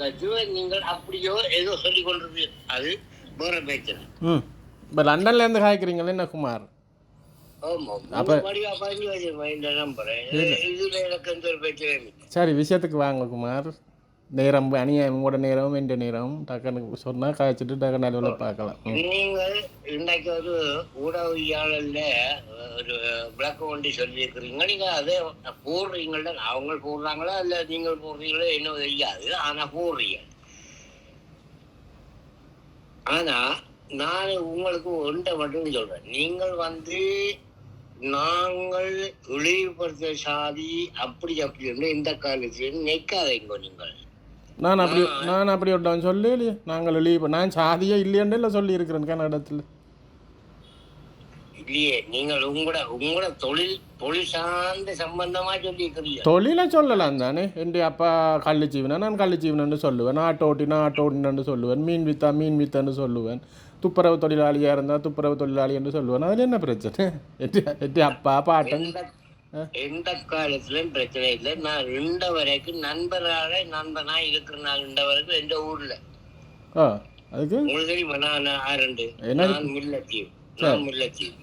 அதுவே நீங்கள் அப்படியோ ஏதோ சொல்லி கொண்டிருக்கு அது வேற பிரச்சனை ம். இப்போ லண்டன்லேருந்து காய்க்கிறீங்களே என்ன குமார்? சரி விஷயத்துக்கு வாங்க குமார். நேரம் அநியாயம் உங்களோட நேரம் எந்த நேரம் டக்குன்னு சொன்னால் காய்ச்சிட்டு டக்குன்னு அளவில் பார்க்கலாம். நீங்கள் இன்னைக்கு ஒரு ஊடகவியாளர்ல ஒரு விளக்கம் ஒண்டி சொல்லியிருக்கிறீங்க. நீங்க அதே போடுறீங்கள அவங்க போடுறாங்களா இல்ல நீங்கள் போடுறீங்களோ என்ன தெரியாது. ஆனா போடுறீங்க. ஆனா நான் உங்களுக்கு ஒன்றை மட்டும் சொல்றேன். நீங்கள் வந்து நாங்கள் இழிவுபடுத்த சாதி அப்படி அப்படி என்று இந்த காலத்தில் நிற்காதீங்க நீங்கள். நான் அப்படி நான் அப்படி ஒருத்தவன் சொல்லலையே நாங்கள் லீவ் நான் சாதியே இல்லையாண்டே இல்லை சொல்லியிருக்கிறேன் கன்னடத்தில். இல்லையே நீங்கள் உங்களோட உங்களோட தொழில் தொழில் சார்ந்த சம்பந்தமா சொல்லியிருக்கிறீங்க. தொழிலை சொல்லலாம் தானே. என் அப்பா கள்ளிச்சீவனா நான் கள்ளிச்சீவனன்னு சொல்லுவேன். ஆட்டோட்டினா ஆட்டோட்டினு சொல்லுவேன். மீன் வித்தா மீன் வித்தன்னு சொல்லுவேன். துப்புரவு தொழிலாளியாக இருந்தால் துப்புரவு தொழிலாளி என்று சொல்லுவேன். அதில் என்ன பிரச்சனை? எட்டு அப்பா பாட்டன் எந்த காலத்திலும் பிரச்சனை இல்லை. நான் ரெண்ட வரைக்கும் நண்பராக நண்பனா இருக்கிறேன் நான் ரெண்ட வரைக்கும் எந்த ஊர்ல உங்களுக்கு தெரியுமா நான் ஆரண்டு? நான் முல்லத்தீவு. நான் முல்லத்தீவு.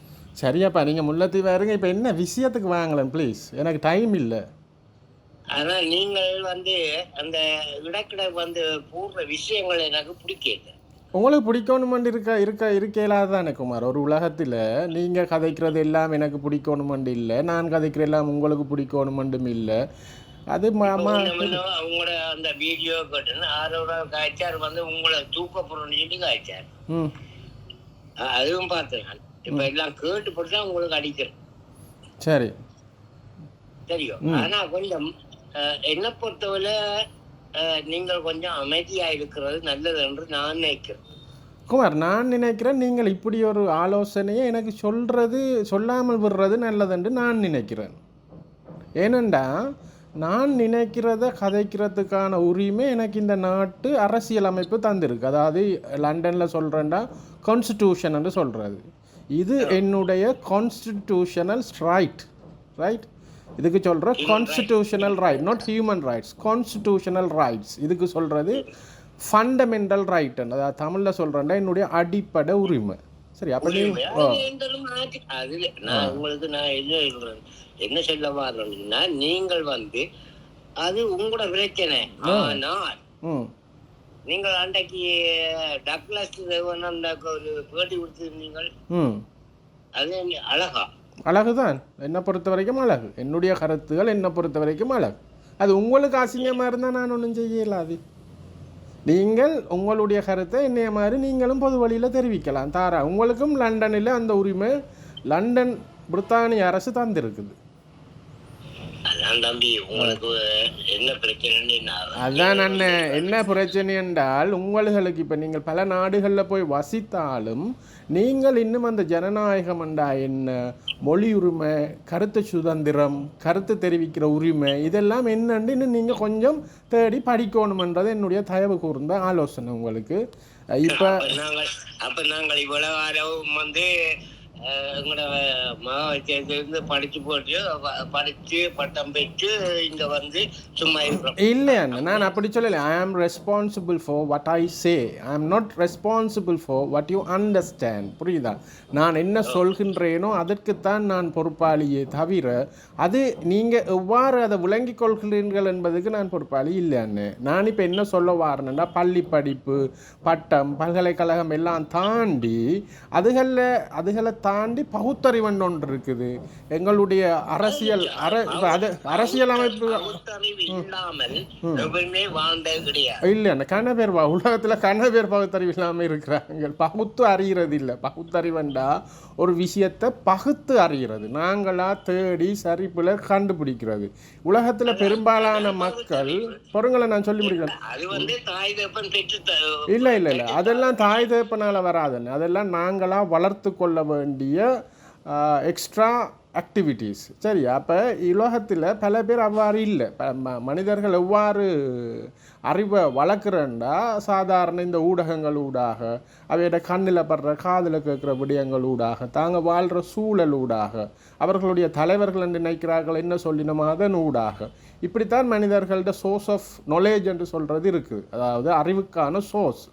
சரியாப்பா நீங்கள் முல்லத்தீவு இருங்க. இப்போ என்ன விஷயத்துக்கு வாங்கலாம் ப்ளீஸ் எனக்கு டைம் இல்லை. ஆனா நீங்கள் வந்து அந்த இடக்கிட வந்து போடுற விஷயங்கள் எனக்கு பிடிக்கல. உங்களுக்கு பிடிக்கணுமெண்டு இருக்க இருக்க இருக்கையிலாத தானே குமார்? ஒரு உலகத்தில் நீங்கள் கதைக்கிறது எல்லாம் எனக்கு பிடிக்கணுமெண்டு இல்லை நான் கதைக்கிற எல்லாம் உங்களுக்கு பிடிக்கணுமெண்டும் இல்லை. அது மாமா உங்களோட அந்த வீடியோ கேட்டுன்னு ஆரோட காய்ச்சார் வந்து உங்களை தூக்க போறோம்னு காய்ச்சார். ம். அதுவும் பார்த்தேன். இப்ப எல்லாம் கேட்டு போட்டு உங்களுக்கு அடிக்கிறேன் சரி. தெரியும். ஆனா கொஞ்சம் என்னை பொறுத்தவரை நீங்கள் கொஞ்சம் அமைதியா இருக்கிறது நல்லது என்று நான் நினைக்கிறேன். குமார் நான் நினைக்கிறேன் நீங்கள் இப்படி ஒரு ஆலோசனையை எனக்கு சொல்கிறது சொல்லாமல் விடுறது நல்லதுன்னு நான் நினைக்கிறேன். ஏனெண்டா நான் நினைக்கிறத கதைக்கிறதுக்கான உரிமை எனக்கு இந்த நாட்டு அரசியல் அமைப்பு தந்திருக்கு. அதாவது லண்டனில் சொல்கிறேன்டா கான்ஸ்டிடியூஷன் சொல்கிறது இது என்னுடைய கான்ஸ்டிடியூஷனல் ரைட் ரைட் இதுக்கு சொல்கிற constitutional right not human rights constitutional rights இதுக்கு சொல்கிறது ஃபண்டமெண்டல் ரைட் அதாவது தமிழில் சொல்கிறேன்டா என்னுடைய அடிப்படை உரிமை. சரி அப்போ நீ நான் உங்களுக்கு நான் என்ன என்ன சொல்ல வரேன்னா நீங்கள் வந்து அது உங்களோட பிரச்சனை ஆனால் நீங்கள் அன்றைக்கு டக்ளஸ் தேவனந்தாக்கு ஒரு பேட்டி கொடுத்திருந்தீங்கள் ம். அது அழகா. அழகு தான் என்னை பொறுத்த வரைக்கும் அழகு. என்னுடைய கருத்துகள் என்னை பொறுத்த வரைக்கும் அழகு. அது உங்களுக்கு அசிங்கமாக இருந்தால் நான் ஒன்றும் செய்யலாது. நீங்கள் உங்களுடைய கருத்தை என்னைய மாதிரி நீங்களும் பொது வழியில் தெரிவிக்கலாம். தாரா உங்களுக்கும் லண்டனில் அந்த உரிமை லண்டன் பிரித்தானிய அரசு தந்திருக்குது. அதான் தம்பி உங்களுக்கு என்ன பிரச்சனைன்னு அதான் அண்ணன் என்ன பிரச்சனை என்றால் உங்களுக்கு இப்போ நீங்கள் பல நாடுகளில் போய் வசித்தாலும் நீங்கள் இன்னும் அந்த ஜனநாயகம் என்றா என்ன? மொழி உரிமை கருத்து சுதந்திரம் கருத்து தெரிவிக்கிற உரிமை இதெல்லாம் என்னன்னு இன்னும் நீங்கள் கொஞ்சம் தேடி படிக்கணுமென்றது என்னுடைய தயவு கூர்ந்த ஆலோசனை உங்களுக்கு. இப்போ அப்ப நாங்கள் இவ்வளவு வந்து எங்களோட மகாவித்தியாலயத்திலிருந்து படிச்சு போட்டு படிச்சு பட்டம் பெற்று இங்க வந்து சும்மா இருக்கிறோம். இல்லை அண்ணா நான் அப்படி சொல்லலை. I am responsible for what I say I am not responsible for what you understand புரியுதா? நான் என்ன சொல்கின்றேனோ அதற்குத்தான் நான் பொறுப்பாளியே தவிர அது நீங்கள் எவ்வாறு அதை விளங்கிக் கொள்கிறீர்கள் என்பதுக்கு நான் பொறுப்பாளி இல்லை அண்ணே. நான் இப்போ என்ன சொல்ல வாரேன்னா பள்ளி படிப்பு பட்டம் பல்கலைக்கழகம் எல்லாம் தாண்டி அதுகளில் அதுகளை தாண்டி பகுத்தறிவன் ஒன்று இருக்குது. எங்களுடைய அரசியல் அர இப்போ அது அரசியல் அமைப்பு பகுத்தறிவு இல்லாமல் எப்பவுமே வாழ்ந்தது கிடையாது. இல்லை கன பேர் உலகத்தில் கன பேர் பகுத்தறிவு இல்லாமல் இருக்கிறாங்க பகுத்து அறிகிறது இல்லை பகுத்தறிவண்டா ஒரு விஷயத்தை பகுத்து அறிகிறது. நாங்களா தேடி சரிப்பில் கண்டுபிடிக்கிறது. உலகத்தில் பெரும்பாலான மக்கள் பொருங்களை நான் சொல்லி முடிக்கிறேன். இல்லை இல்லை இல்லை அதெல்லாம் தாய் தகப்பனால் வராதுன்னு. அதெல்லாம் நாங்களாக வளர்த்து கொள்ள வேண்டிய எக்ஸ்ட்ரா ஆக்டிவிட்டீஸ் சரி அப்போ உலகத்தில் பல பேர் அவ்வாறு இல்லை. ப- ம- மனிதர்கள் எவ்வாறு அறிவை வளர்க்குறேன்டா சாதாரண இந்த ஊடகங்கள் ஊடாக அவையோட கண்ணில் படுற காதில் கேட்குற விடயங்கள் ஊடாக தாங்க வாழ்கிற சூழல் ஊடாக அவர்களுடைய தலைவர்கள் என்று நினைக்கிறார்கள் என்ன சொல்லினோமோ? அதன் ஊடாக. இப்படித்தான் மனிதர்கள்ட சோர்ஸ் ஆஃப் நாலேஜ் என்று சொல்கிறது இருக்குது அதாவது அறிவுக்கான சோர்ஸ்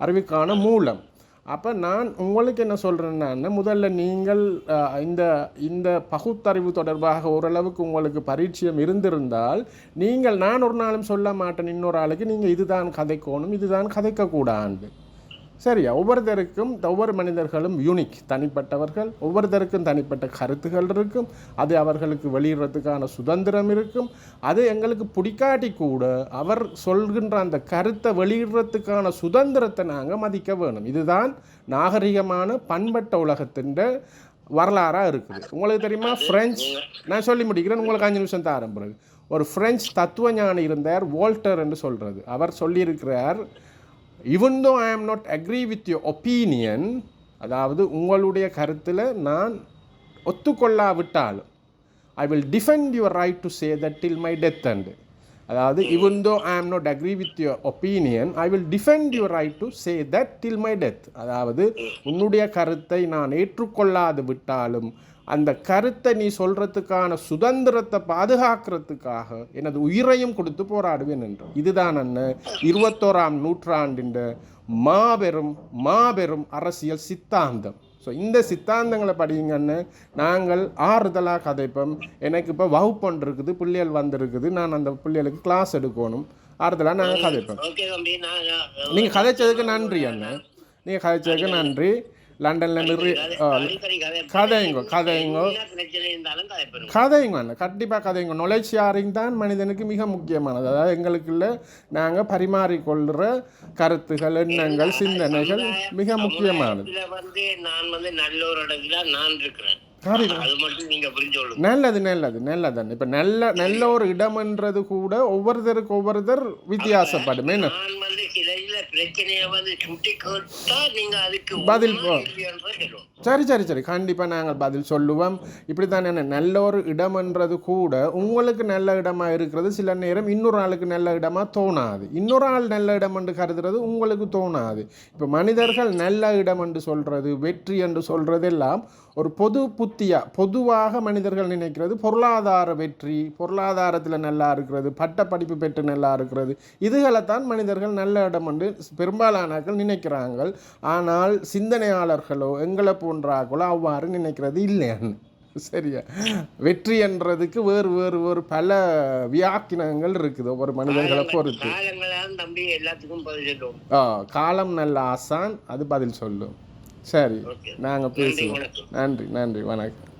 அறிவுக்கான மூலம். அப்போ நான் உங்களுக்கு என்ன சொல்கிறேன்னா முதல்ல நீங்கள் இந்த இந்த பகுத்தறிவு தொடர்பாக ஓரளவுக்கு உங்களுக்கு பரிச்சயம் இருந்திருந்தால் நீங்கள் நான் ஒரு நாளும் சொல்ல மாட்டேன் இன்னொரு ஆளுக்கு நீங்கள் இதுதான் கதைக்கோணும் இதுதான் கதைக்கக்கூடாது சரியா ஒவ்வொருத்தருக்கும் ஒவ்வொரு மனிதர்களும் யூனிக் தனிப்பட்டவர்கள். ஒவ்வொருத்தருக்கும் தனிப்பட்ட கருத்துகள் இருக்கும். அது அவர்களுக்கு வெளியிடுறதுக்கான சுதந்திரம் இருக்கும். அது எங்களுக்கு பிடிக்காட்டி கூட அவர் சொல்கின்ற அந்த கருத்தை வெளியிடுறதுக்கான சுதந்திரத்தை நாங்கள் மதிக்க வேணும். இதுதான் நாகரிகமான பண்பட்ட உலகத்தின் வரலாறாக இருக்குது. உங்களுக்கு தெரியுமா? ஃப்ரெஞ்ச் நான் சொல்லி முடிக்கிறேன் உங்களுக்கு அஞ்சு நிமிஷம் தான் ஆரம்பிறது ஒரு ஃப்ரெஞ்ச் தத்துவஞானி இருந்தார் வால்டர் என்று சொல்கிறது அவர் சொல்லியிருக்கிறார் even though I am not agree with your opinion அதாவது உங்களுடைய கருத்தில் நான் ஒத்துக்கொள்ளாவிட்டாலும் I will defend your right to say that till my death and அதாவது even though I am not agree with your opinion I will defend your right to say that till my death அதாவது உன்னுடைய கருத்தை நான் ஏற்றுக்கொள்ளாது விட்டாலும் அந்த கருத்தை நீ சொல்றதுக்கான சுதந்திரத்தை பாதுகாக்கிறதுக்காக எனது உயிரையும் கொடுத்து போராடுவேன் என்று இதுதான் அண்ணன் இருபத்தோராம் நூற்றாண்டின் மாபெரும் மாபெரும் அரசியல் சித்தாந்தம். ஸோ இந்த சித்தாந்தங்களை படிங்கன்னு நாங்கள் ஆறுதலாக கதைப்போம். எனக்கு இப்போ வகுப்பொன்று இருக்குது பிள்ளைகள் வந்திருக்குது. நான் அந்த பிள்ளைகளுக்கு கிளாஸ் எடுக்கணும். ஆறுதலாக நாங்கள் கதைப்போம். நீங்கள் கதைச்சதுக்கு நன்றி அண்ணன் நீங்கள் கதைச்சதுக்கு நன்றி. லண்டனில் நிறைய கதைங்கோ கதைங்கோ. கதைங்க அண்ணன் கண்டிப்பாக கதைங்க. நாலேஜ் ஷேரிங் தான் மனிதனுக்கு மிக முக்கியமானது. அதாவது எங்களுக்குள்ள நாங்கள் பரிமாறிக்கொள்கிற கருத்துகள் எண்ணங்கள் சிந்தனைகள் மிக முக்கியமானது. இதுல வந்து நான் வந்து நல்ல ஒரு இடத்துல நான் இருக்கிறேன். நல்லது நல்லது நல்லது இப்போ நல்ல நல்ல ஒரு இடம்ன்றது கூட ஒவ்வொருத்தருக்கு ஒவ்வொருத்தர் வித்தியாசப்படும் என்ன? நான் வந்து சில இதுல பிரச்சனைய வந்து சுட்டி கேட்டா நீங்க அதுக்கு பதில் சரி சரி சரி. கண்டிப்பாக நாங்கள் பதில் சொல்லுவோம். இப்படி தான் என்ன நல்ல ஒரு இடம்ன்றது கூட உங்களுக்கு நல்ல இடமா இருக்கிறது. சில நேரம் இன்னொரு ஆளுக்கு நல்ல இடமா தோணாது. இன்னொரு ஆள் நல்ல இடம் என்று கருதுறது உங்களுக்கு தோணாது. இப்போ மனிதர்கள் நல்ல இடம் என்று சொல்கிறது வெற்றி என்று சொல்கிறது எல்லாம் ஒரு பொது புத்தியாக பொதுவாக மனிதர்கள் நினைக்கிறது பொருளாதார வெற்றி பொருளாதாரத்தில் நல்லா இருக்கிறது பட்ட படிப்பு பெற்று நல்லா இருக்கிறது. இதுகளைத்தான் மனிதர்கள் நல்ல இடம் என்று பெரும்பாலானாக்கள் நினைக்கிறாங்க. ஆனால் சிந்தனையாளர்களோ எங்களை போன்றாக்களோ அவ்வாறு நினைக்கிறது இல்லைன்னு சரியா? வெற்றி என்றதுக்கு வேறு வேறு வேறு பல வியாக்கினங்கள் இருக்குது ஒவ்வொரு மனிதர்களை பொறுத்து. ஆ காலம் நல்ல ஆசான் அது பதில் சொல்லும். சரி நாங்கள் பேசுவோம். நன்றி நன்றி வணக்கம்.